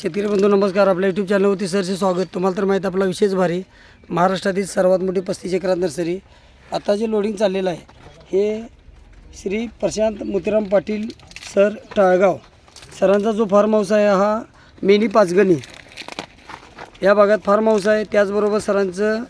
शेतकरी बंधू नमस्कार. आपल्या यूट्यूब चॅनलवरती सरचे स्वागत. तुम्हाला तर माहीत आपला विशेष भारी महाराष्ट्रातील सर्वात मोठी पस्तीस एकरात नर्सरी. आता जे लोडिंग चाललेलं आहे हे श्री प्रशांत मोतीराम पाटील सर टाळगाव. सरांचा जो फार्म हाऊस आहे हा मेनी पाचगणी. या भागात फार्म हाऊस आहे. त्याचबरोबर सरांचं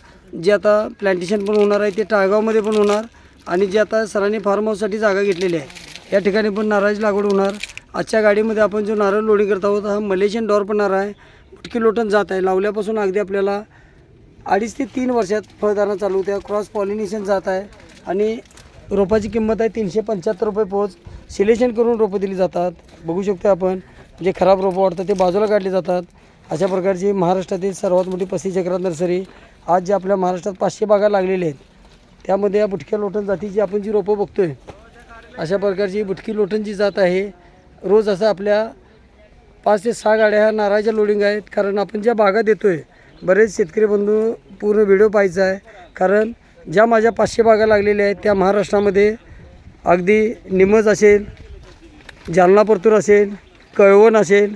जे आता प्लॅन्टेशन पण होणार आहे ते टाळगावमध्ये पण होणार. आणि जे आता सरांनी फार्म हाऊससाठी जागा घेतलेली आहे या ठिकाणी पण नारळाची लागवड होणार. आजच्या गाडीमध्ये आपण जो नारळ लोडिंग करत आहोत हा मलेशियन डॉर पण नारळ आहे. मुटकी लोटन जात आहे. लावल्यापासून अगदी आपल्याला अडीच ते तीन वर्षात फळधारणा चालू होत्या क्रॉस पॉलिनेशन जात आहे आणि रोपाची किंमत आहे तीनशे पंच्याहत्तर रुपये पोच सिलेक्शन करून रोपं दिली जातात. बघू शकतो आपण जे खराब रोपं वाटतात ते बाजूला काढली जातात. अशा प्रकारची महाराष्ट्रातील सर्वात मोठी पस्तीस चक्रात नर्सरी आज जे आपल्या महाराष्ट्रात पाचशे बागा लागलेले आहेत. त्यामध्ये या बुटक्या लोटन जातीची आपण जी रोपं बघतो आहे अशा प्रकारची बुटकी लोटन जी जात आहे. रोज असं आपल्या पाच ते सहा गाड्या ह्या नारळाच्या लोडिंग आहेत. कारण आपण ज्या बागा आहे बरेच शेतकरी बंधू पूर्ण व्हिडिओ पाहायचा आहे. कारण ज्या माझ्या पाचशे बागा लागलेल्या आहेत त्या महाराष्ट्रामध्ये अगदी निमज असेल जालना परतूर असेल कळवण असेल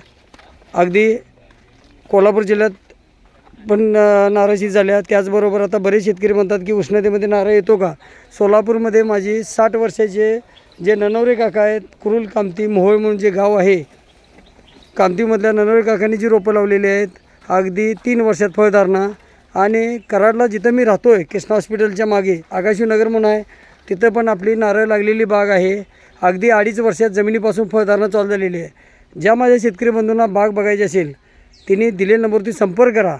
अगदी कोल्हापूर जिल्ह्यात पण अ, नारळशी झाल्या. त्याचबरोबर आता बरेच शेतकरी म्हणतात की उष्णतेमध्ये नारळ येतो का? सोलापूरमध्ये माझी साठ वर्षाचे जे ननवरे काका आहेत कुरुल कामती मोहोळ म्हणून जे गाव आहे कामतीमधल्या ननवरे काकांनी जी रोपं लावलेली आहेत अगदी तीन वर्षात फळधारणा आणि कराडला जिथं मी राहतो आहे कृष्णा हॉस्पिटलच्या मागे आकाशीनगर म्हणून आहे तिथं पण आपली नारळ लागलेली बाग आहे. अगदी अडीच वर्षात जमिनीपासून फळधारणा चालू झालेली आहे. ज्या माझ्या शेतकरी बंधूंना बाग बघायची असेल तिने दिलेल्या नंबरवरती संपर्क करा.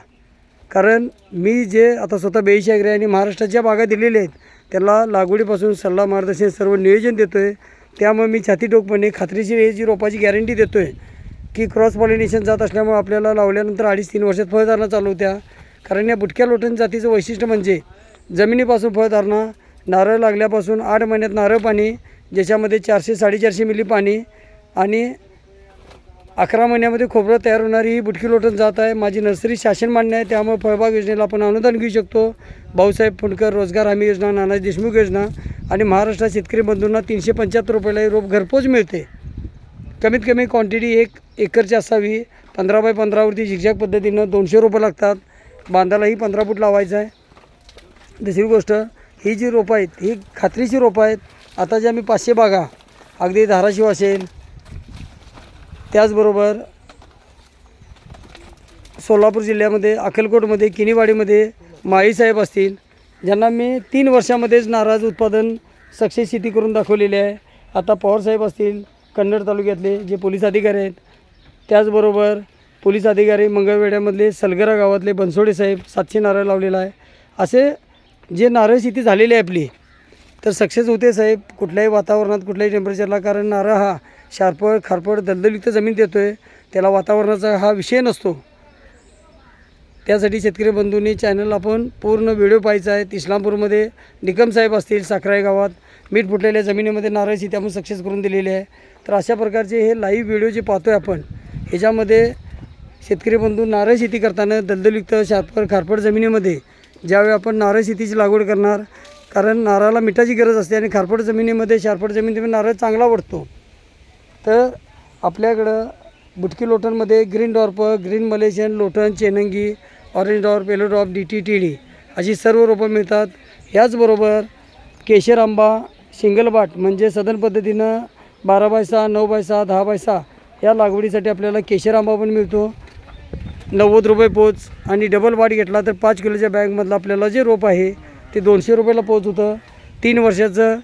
कारण मी जे आता स्वतः बेईशी आणि महाराष्ट्राच्या बागा दिलेल्या आहेत त्याला लागवडीपासून सल्ला मार्गदर्शन सर्व नियोजन देतो आहे त्यामुळे मी छातीटोकपणे खात्रीशीर हे जी रोपाची गॅरंटी देतो आहे की क्रॉस पॉलिनेशन जात असल्यामुळे आपल्याला लावल्यानंतर अडीच तीन वर्षात फळधारणा चालू होत्या. कारण या बुटक्या लोटन जातीचं वैशिष्ट्य म्हणजे जमिनीपासून फळधारणा नारळ लागल्यापासून आठ महिन्यात नारळ पाणी ज्याच्यामध्ये चारशे साडेचारशे मिली पाणी आणि अकरा महिन्यामध्ये खोबरं तयार होणारी ही बुटकी लोटन जात आहे. माझी नर्सरी शासन मान्य आहे. त्यामुळे फळबाग योजनेला आपण अनुदान घेऊ शकतो. भाऊसाहेब फुंडकर रोजगार हमी योजना नानाजी देशमुख योजना आणि महाराष्ट्रात शेतकरी बंधूंना तीनशे पंच्याहत्तर रुपयाला रोप घरपोच मिळते. कमीत कमी क्वांटिटी एक एकरची असावी. पंधरा बाय पंधरावरती झिकझॅक पद्धतीनं दोनशे रुपये लागतात. बांधालाही पंधरा फूट लावायचं आहे. दुसरी गोष्ट ही जी रोपं आहेत ही खात्रीची रोपं आहेत. आता जे आम्ही पाचशे बागा अगदी धाराशिव असेल त्याचबरोबर सोलापूर जिल्ह्यामध्ये अक्कलकोटमध्ये किनीवाडीमध्ये माळीसाहेब असतील ज्यांना मी तीन वर्षामध्येच नारळ उत्पादन सक्सेस शेती करून दाखवलेली आहे. आता पवारसाहेब असतील कन्नड तालुक्यातले जे पोलीस अधिकारी आहेत त्याचबरोबर पोलीस अधिकारी मंगळवेड्यामधले सलगरा गावातले बनसोडे साहेब सातशे नारळ लावलेला आहे. असे जे नारळ शेती झालेली आहे आपली तर सक्सेस होते साहेब कुठल्याही वातावरणात कुठल्याही टेम्परेचरला कारण नारळ हा शारपड खारपड दलदलयुक्त जमीन देतो आहे त्याला वातावरणाचा हा विषय नसतो. त्यासाठी शेतकरी बंधूंनी चॅनल आपण पूर्ण व्हिडिओ पाहायचा आहे. इस्लामपूरमध्ये निकम साहेब असतील साखराई गावात. मीठ फुटलेल्या जमिनीमध्ये नारळ शेती आपण सक्सेस करून दिलेली आहे. तर अशा प्रकारचे हे लाईव्ह व्हिडिओ जे पाहतो आहे आपण ह्याच्यामध्ये शेतकरी बंधू नारळ शेती करताना दलदलयुक्त शारपड खारपड जमिनीमध्ये ज्यावेळी आपण नारळ शेतीची लागवड करणार कारण नारळाला मिठाची गरज असते आणि खारपड जमिनीमध्ये शारपड जमिनीमध्ये नारळ चांगला वाढतो तर आपल्याकडं बुटकी लोटनमध्ये ग्रीन डॉर्प ग्रीन मलेशियन लोटन चेनंगी orange dwarf yellow dwarf D T T D अशी सर्व रोपं मिळतात. याचबरोबर केशर आंबा सिंगल बाट म्हणजे सदन पद्धतीनं बारा बाय सहा नऊ बाय सहा दहा बाय सहा या लागवडीसाठी आपल्याला केशर आंबा पण मिळतो. नव्वद रुपये पोच आणि डबल बाट घेतला तर पाच किलोच्या बॅगमधलं आपल्याला जे रोप आहे ते दोनशे रुपयाला पोच होतं. तीन वर्षाचं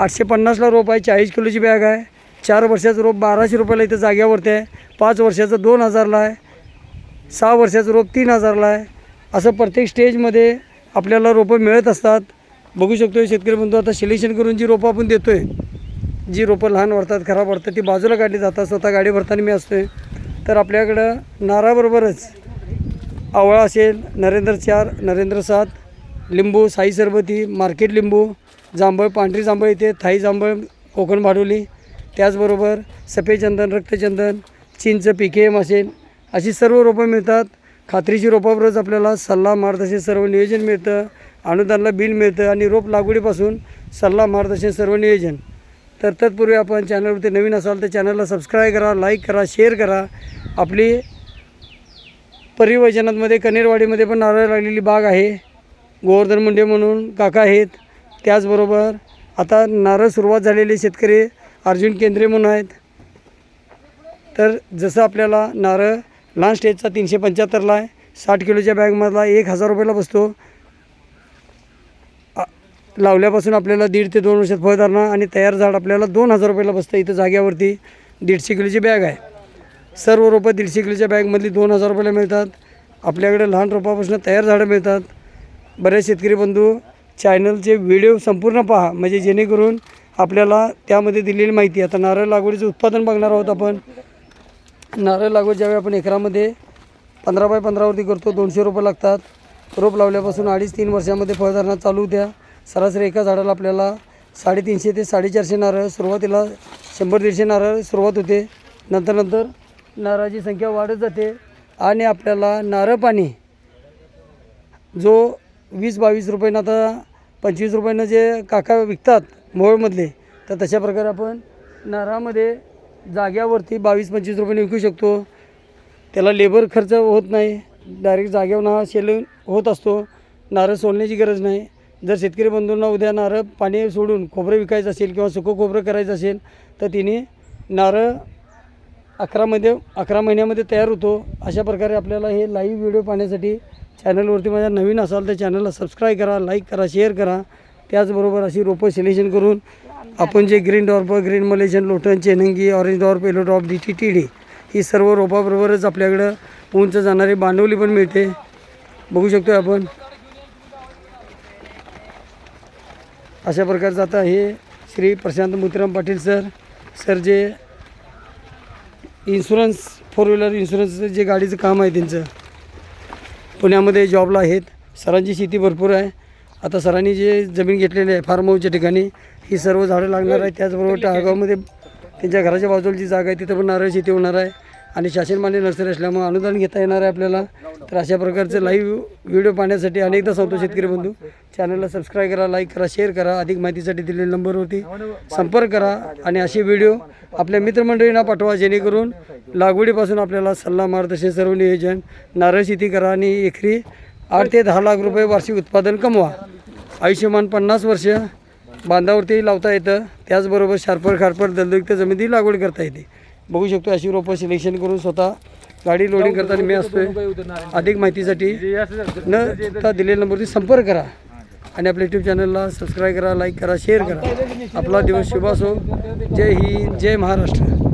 आठशे पन्नासला रोप आहे चाळीस किलोची बॅग आहे. चार वर्षाचं रोप बाराशे रुपयाला इथं जाग्यावरती आहे. पाच वर्षाचं दोन हजारला आहे. सहा वर्षाचं रोप तीन हजारला आहे. असं प्रत्येक स्टेजमध्ये आपल्याला रोपं मिळत असतात. बघू शकतो शेतकरी बंधू आता सिलेक्शन करून जी रोपं आपण देतो आहे जी रोपं लहान वाढतात खराब वाढतात ती बाजूला काढली जातात स्वतः गाडी भरताना मी असतो आहे तर आपल्याकडं नारळाबरोबरच आवळा असेल नरेंद्र चार नरेंद्र सात लिंबू साई सरबती मार्केट लिंबू जांभळ पांढरी जांभळ येते थाई जांभळ कोकण भाडोली त्याचबरोबर सफेद चंदन रक्तचंदन चिंच एम असेल अशी सर्व रोपं मिळतात. खात्रीची रोपाबरोबरच आपल्याला सल्ला मार्गदर्शन सर्व नियोजन मिळतं. अनुदानला बिल मिळतं आणि रोप लागवडीपासून सल्ला मार्गदर्शन सर्व नियोजन. तर तत्पूर्वी आपण चॅनलवरती नवीन असाल तर चॅनलला सबस्क्राईब करा लाईक करा शेअर करा. आपली परिवचनामध्ये कनेरवाडीमध्ये पण नारळ लागलेली बाग आहे. गोवर्धन मुंडे म्हणून काका आहेत. त्याचबरोबर आता नारळ सुरुवात झालेले शेतकरी अर्जुन केंद्रे म्हणून आहेत. तर जसं आपल्याला नारळ लहान स्टेजचा तीनशे पंच्याहत्तरला आहे. साठ किलोच्या बॅगमधला एक हजार रुपयाला बसतो. लावल्यापासून आपल्याला दीड ते दोन वर्षात फळ धरणं आणि तयार झाड आपल्याला दोन हजार रुपयाला बसतं इथं जाग्यावरती. दीडशे किलोची बॅग आहे. सर्व रोपं दीडशे किलोच्या बॅगमधली दोन हजार रुपयाला मिळतात. आपल्याकडे लहान रोपापासून तयार झाडं मिळतात. बरेच शेतकरी बंधू चॅनलचे व्हिडिओ संपूर्ण पहा. म्हणजे जेणेकरून आपल्याला त्यामध्ये दिलेली माहिती आता नारळ लागवडीचं उत्पादन बघणार आहोत आपण. नारळ लागवड ज्यावेळी आपण एकरामध्ये पंधरा बाय पंधरावरती करतो दोनशे रुपये लागतात. रोप लावल्यापासून अडीच तीन वर्षामध्ये फळधारणा चालू होत्या सरासरी एका झाडाला आपल्याला साडेतीनशे ते साडेचारशे नारळ सुरुवातीला शंभर दीडशे नारळ सुरुवात होते. नंतर नंतर नारळाची संख्या वाढत जाते आणि आपल्याला नारळ पाणी जो वीस बावीस रुपयानं आता पंचवीस रुपयानं जे काका विकतात मोहोळमधले. तर तशा प्रकारे आपण नारळामध्ये जाग्यावरती बावीस पंचवीस रुपयाने विकू शकतो. त्याला लेबर खर्च होत नाही. डायरेक्ट जागेवर हा शेलून होत असतो. नारळ सोलण्याची गरज नाही. जर शेतकरी बंधूंना उद्या नारळ पाणी सोडून खोबरं विकायचं असेल किंवा सुकं खोबरं करायचं असेल तर तिने नारळ अकरामध्ये अकरा महिन्यामध्ये तयार होतो. अशा प्रकारे आपल्याला हे लाईव्ह व्हिडिओ पाहण्यासाठी चॅनलवरती माझ्या नवीन असाल तर चॅनलला सबस्क्राईब करा लाईक करा शेअर करा. त्याचबरोबर अशी रोपं सिलेक्शन करून आपण जे ग्रीन डॉर्प ग्रीन मलेशियन लोटन चेनंगी orange dwarf yellow dwarf D T T D ही सर्व रोपाबरोबरच आपल्याकडं उंच जाणारी बांडवली पण मिळते. बघू शकतो आपण. अशा प्रकारचं आता हे श्री प्रशांत मुतराम पाटील सर सर जे इन्शुरन्स फोर व्हीलर इन्शुरन्सचं जे गाडीचं काम आहे त्यांचं पुण्यामध्ये जॉबला आहेत. सरांची शेती भरपूर आहे. आता सरांनी जे जमीन घेतलेली आहे फार्म हाऊसच्या ठिकाणी ही सर्व झाडं लागणार आहे त्याचबरोबर टाळगावमध्ये त्यांच्या घराच्या बाजूला जी जागा आहे तिथं पण नारळ शेती होणार आहे. आणि शासन मान्य नर्सरी असल्यामुळे अनुदान घेता येणार आहे आपल्याला. तर अशा प्रकारचे लाईव्ह व्हिडिओ पाहण्यासाठी अनेकदा सांगतो शेतकरी बंधू चॅनलला सबस्क्राईब करा लाईक करा शेअर करा. अधिक माहितीसाठी दिलेल्या नंबरवरती संपर्क करा. आणि असे व्हिडिओ आपल्या मित्रमंडळींना पाठवा जेणेकरून लागवडीपासून आपल्याला सल्ला मार्गदर्शन सर्व नियोजन नारळ शेती करा आणि एकरी आठ ते दहा लाख रुपये वार्षिक उत्पादन कमवा. आयुष्यमान पन्नास वर्ष बांधावरती लावता येतं. त्याचबरोबर शार्पर खारपर दलदुक्त जमिनी लागवड करता येते. बघू शकतो अशी रोपं सिलेक्शन करून स्वतः गाडी लोडिंग करताना मी असतोय. अधिक माहितीसाठी न चुकता दिलेल्या नंबरवरती संपर्क करा. आणि आपल्या यूट्यूब चॅनलला सबस्क्राईब करा लाईक करा शेअर करा. आपला दिवस शुभ असो. जय हिंद जय महाराष्ट्र.